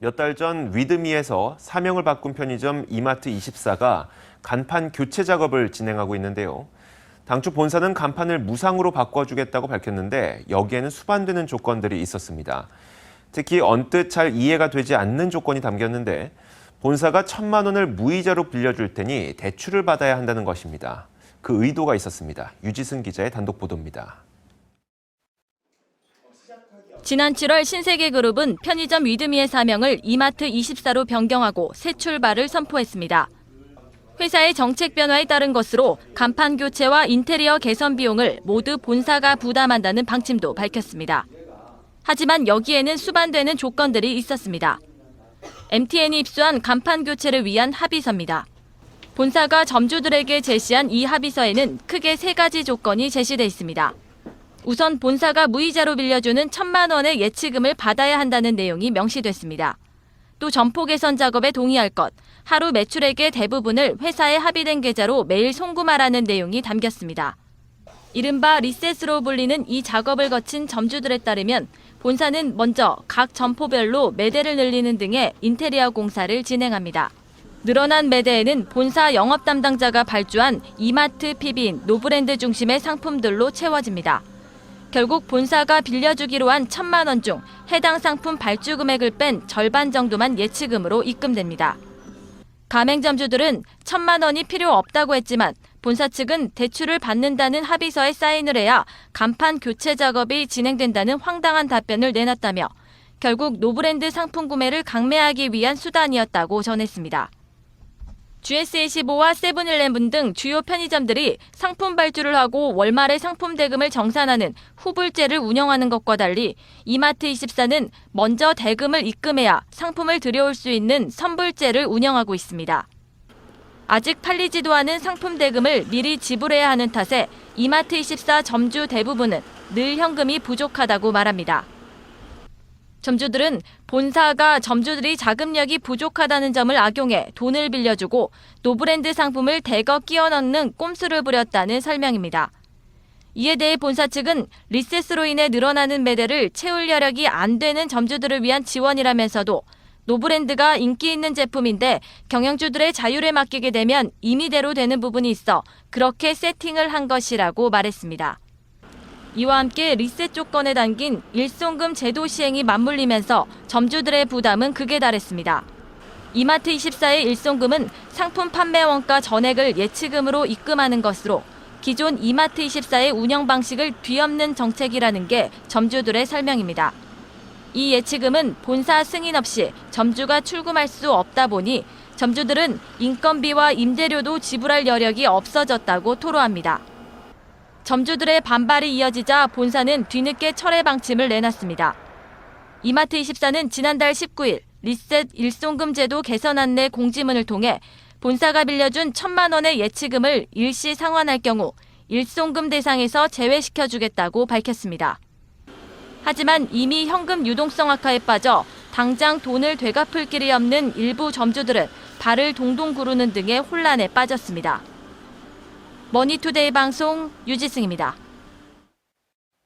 몇 달 전 위드미에서 사명을 바꾼 편의점 이마트 24가 간판 교체 작업을 진행하고 있는데요. 당초 본사는 간판을 무상으로 바꿔주겠다고 밝혔는데 여기에는 수반되는 조건들이 있었습니다. 특히 언뜻 잘 이해가 되지 않는 조건이 담겼는데 본사가 천만 원을 무이자로 빌려줄 테니 대출을 받아야 한다는 것입니다. 그 의도가 있었습니다. 유지승 기자의 단독 보도입니다. 지난 7월 신세계 그룹은 편의점 위드미의 사명을 이마트 24로 변경하고 새 출발을 선포했습니다. 회사의 정책 변화에 따른 것으로 간판 교체와 인테리어 개선 비용을 모두 본사가 부담한다는 방침도 밝혔습니다. 하지만 여기에는 수반되는 조건들이 있었습니다. MTN이 입수한 간판 교체를 위한 합의서입니다. 본사가 점주들에게 제시한 이 합의서에는 크게 세 가지 조건이 제시돼 있습니다. 우선 본사가 무이자로 빌려주는 천만 원의 예치금을 받아야 한다는 내용이 명시됐습니다. 또 점포 개선 작업에 동의할 것, 하루 매출액의 대부분을 회사에 합의된 계좌로 매일 송금하라는 내용이 담겼습니다. 이른바 리셋으로 불리는 이 작업을 거친 점주들에 따르면 본사는 먼저 각 점포별로 매대를 늘리는 등의 인테리어 공사를 진행합니다. 늘어난 매대에는 본사 영업 담당자가 발주한 이마트 PB인 노브랜드 중심의 상품들로 채워집니다. 결국 본사가 빌려주기로 한 천만 원 중 해당 상품 발주 금액을 뺀 절반 정도만 예치금으로 입금됩니다. 가맹점주들은 천만 원이 필요 없다고 했지만 본사 측은 대출을 받는다는 합의서에 사인을 해야 간판 교체 작업이 진행된다는 황당한 답변을 내놨다며 결국 노브랜드 상품 구매를 강매하기 위한 수단이었다고 전했습니다. GS25와 세븐일레븐 등 주요 편의점들이 상품 발주를 하고 월말에 상품 대금을 정산하는 후불제를 운영하는 것과 달리 이마트24는 먼저 대금을 입금해야 상품을 들여올 수 있는 선불제를 운영하고 있습니다. 아직 팔리지도 않은 상품 대금을 미리 지불해야 하는 탓에 이마트24 점주 대부분은 늘 현금이 부족하다고 말합니다. 점주들은 본사가 점주들이 자금력이 부족하다는 점을 악용해 돈을 빌려주고 노브랜드 상품을 대거 끼워 넣는 꼼수를 부렸다는 설명입니다. 이에 대해 본사 측은 리셋으로 인해 늘어나는 매대를 채울 여력이 안 되는 점주들을 위한 지원이라면서도 노브랜드가 인기 있는 제품인데 경영주들의 자율에 맡기게 되면 임의대로 되는 부분이 있어 그렇게 세팅을 한 것이라고 말했습니다. 이와 함께 리셋 조건에 담긴 일송금 제도 시행이 맞물리면서 점주들의 부담은 극에 달했습니다. 이마트 24의 일송금은 상품 판매 원가 전액을 예치금으로 입금하는 것으로 기존 이마트 24의 운영 방식을 뒤엎는 정책이라는 게 점주들의 설명입니다. 이 예치금은 본사 승인 없이 점주가 출금할 수 없다 보니 점주들은 인건비와 임대료도 지불할 여력이 없어졌다고 토로합니다. 점주들의 반발이 이어지자 본사는 뒤늦게 철회 방침을 내놨습니다. 이마트24는 지난달 19일 리셋 일송금 제도 개선 안내 공지문을 통해 본사가 빌려준 천만 원의 예치금을 일시 상환할 경우 일송금 대상에서 제외시켜 주겠다고 밝혔습니다. 하지만 이미 현금 유동성 악화에 빠져 당장 돈을 되갚을 길이 없는 일부 점주들은 발을 동동 구르는 등의 혼란에 빠졌습니다. 머니투데이 방송 유지승입니다.